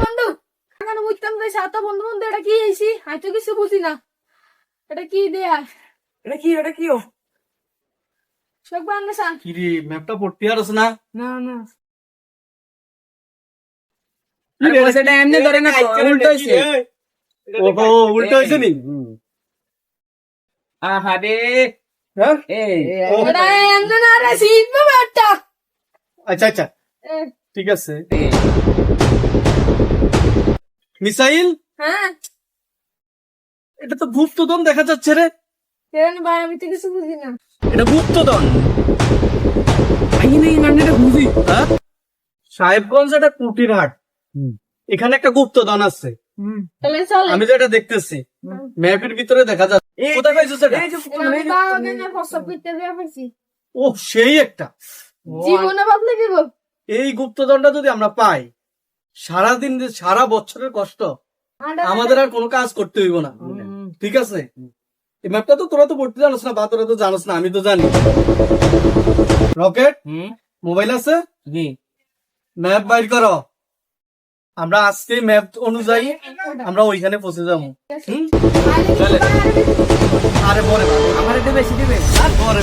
বন্ধু এখানে বুঝতাম যে সাতটা বন্ধু বন্ধু এটা কি এসি আমি তো কিছু বুঝি না। এটা কি দেয়া? এটা কি এটা কি ও? সব বান্ধে সান। কি রে ম্যাপটা পড়তে পারছ না? না না। সেটা এমনি ধরে না উল্টো হইছে ওহো উল্টো হয়েছে নি? আহারে হ্যাঁ? এই এটা এমনি না রে শিখবে একটা আচ্ছা আচ্ছা। ঠিক আছে। মিসাইল? হ্যাঁ। এটা তো গুপ্তদন দেখা যাচ্ছে রে। কেন ভাই? আমি তো কিছু বুঝি না। এটা গুপ্তদন আই নেই মানে এটা বুঝি। হ্যাঁ? সাহেবগঞ্জ একটা কুটির হাট। এখানে একটা গুপ্তদন আছে। তাহলে চলে। আমি যেটা দেখতেছি। ম্যাপের ভিতরে দেখা যাচ্ছে। কোথায় পাইছো সেটা? আমি ও সেই একটা। জীবনে ভাবলে কি বল এই গুপ্তদনটা যদি আমরা পাই সারাদিন সারা বছরের কষ্ট আমাদের আর কোনো কাজ করতে হইব না। ঠিক আছে? এই ম্যাপটা তো তোরা তো পড়তে জানোস না বা তোরা তো জানোস না আমি তো জানি। রকেট মোবাইল আছে? জি। ম্যাপ বাইর করো। আমরা আজকে ম্যাপ অনুযায়ী আমরা ওইখানে পৌঁছে যাব। চলে। আরে পরে। আমার বেশি দিবে। আর পরে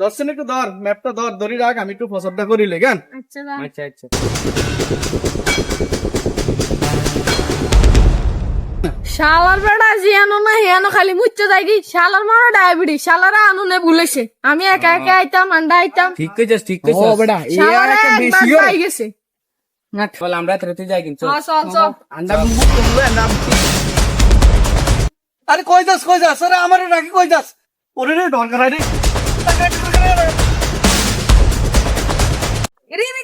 দর্শন একটু ধর ম্যাপটা ধর ধরি রাখ আমি একটু ফসলটা করি লে কেন? আচ্ছা আচ্ছা শালার বেড়া জিয়ানো না হিয়ানো খালি মুচ্ছে যাই কি? শালার মারো ডায়াবেটিস শালারা আনু নে ভুলেছে। আমি একা একা আইতাম আন্ডা আইতাম। ঠিক কইছস ঠিক কইছস। ও শালারা একবার পাই গেছে। না চল আমরা তেরতে যাই কিন্তু। চল চল চল। আন্ডা বুক করবে না আরে কই যাস কই যাস? আরে আমার রাখি কই যাস? ওরে রে দরকার রে।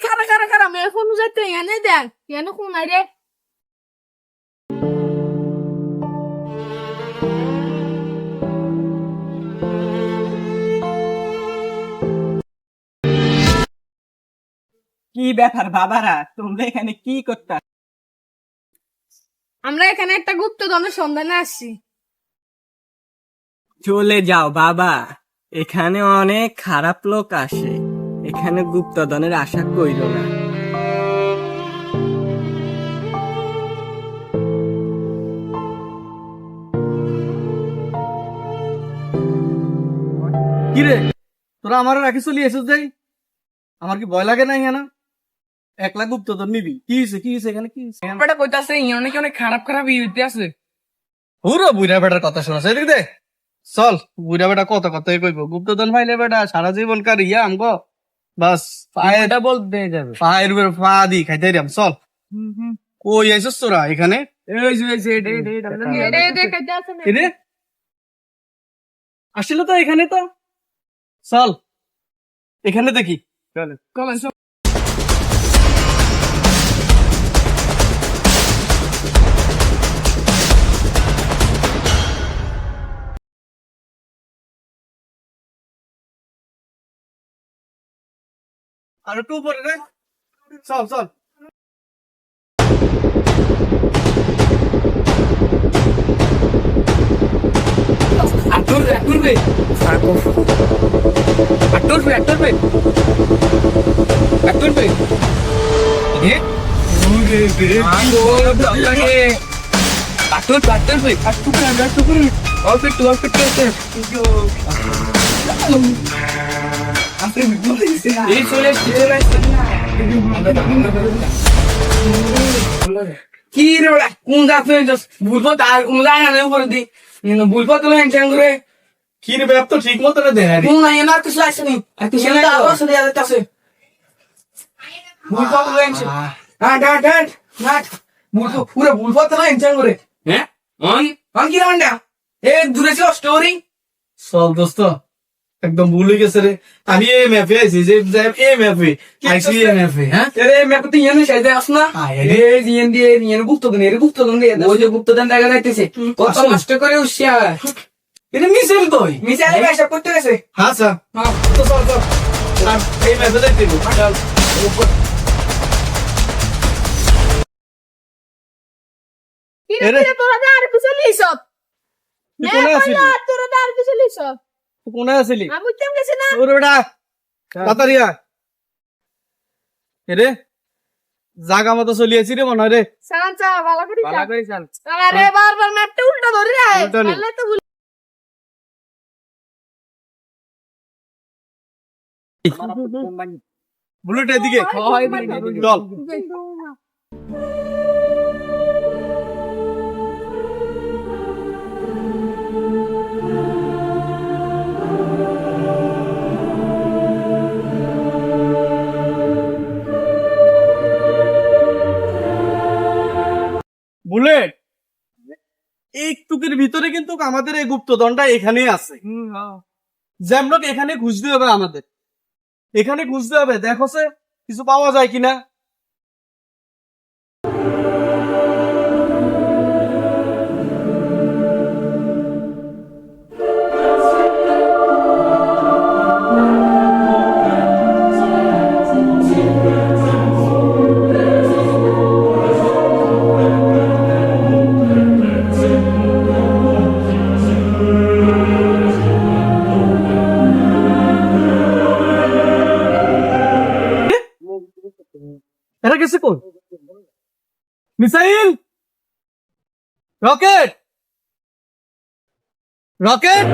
খারা খারা মে ফোন যাইতে এনে দেখ এনে কোন আরে কি ব্যাপার বাবারা? তোমরা এখানে কি করতা? আমরা এখানে একটা গুপ্তধনের সন্ধানে আসছি। চলে যাও বাবা। এখানে অনেক খারাপ লোক আসে। এখানে গুপ্তধনের আশা কইরো না। কি রে তোরা আমার রাখি চলি এসেছিস যাই আমার কি ভয় লাগে না এখানে? এক লাখ গুপ্ত নিবি। কি হয়েছে কি হয়েছে এখানে কি হয়েছে বেটা কইতাছে ইয়ে নাকি অনেক খারাপ খারাপ ইউতে আছে? পুরো বুড়া বেটার কথা শোনা সেদিক দে। চল বুড়া বেটা কত কথাই কইব? গুপ্তধন ভাইলে বেটা সারা জীবন কার ইয়া আমগো। বাস পায়ের এটা বলতে যাবে। পায়ের উপরে পা দি খাইতে রাম চল। কই আইসস তোরা এখানে? এই যে এই যে এরে আছে না? আসলে তো এখানে তো? চল এখানে দেখি। চলে চলেন চল। আর একটু উপরে রে চল চল। আটুর আটুর এই চলে কি রে কোন হয়ে যাস ভূত তার কোন জায়গা নেই করে দি বুলফা তো এনচান করে কি রে ম্যাপ তো ঠিক মতো না দেয় কোন না এনা কিছু আছে নি আর কিছু আবার চলে যাচ্ছে আছে বুলফা তো এনচান হ্যাঁ ডাট ডাট ডাট বুলফা পুরো বুলফা তো এনচান করে হ্যাঁ অন অন কি রান্ডা এ দূরে ছিল স্টোরি চল দোস্ত একদম ভুল গেছে রে। আমি এই ম্যাপে আইছি যে এই ম্যাপে আইছি এই ম্যাপে হ্যাঁ? এরে মেকো তো ইয়ানে সাইডে আস না। আরে। জিএন দিয়ে ইয়ানে গুপ্ত দেন এর গুপ্ত দেন দিয়ে ওই যে গুপ্ত দেন দেখা যাইতেছে। কত নষ্ট করে উসিয়া এটা মিছিল তোই মিসাইলে ব্যবসা করতে গেছে। হ্যাঁ স্যার। হ্যাঁ তো চল চল। এই ম্যাপে দেখতে চল। এরে। তোরা যে আর পিছে লিস তুই তোরা আর পিছে লিস তুই কোনে আছিলি? আমি উঠতাম গেছি না ওরে বেটা তাড়াতাড়ি আয়। এরে জাগা মতো চলিয়েছি রে মনে হয় রে। সালাম চা ভালো করে চা করে চাল। আরে বারবার ম্যাপটা উল্টা ধরে রে তাহলে তো বুলেট এদিকে। হয় চল। বুলেট! একটুকের ভিতরে কিন্তু আমাদের এই গুপ্তধনটা এখানেই আছে। যেমন এখানে খুঁজতে হবে আমাদের। এখানে খুঁজতে হবে দেখো সে কিছু পাওয়া যায় কিনা? গেছে কোন মিসাইল? রকেট? রকেট?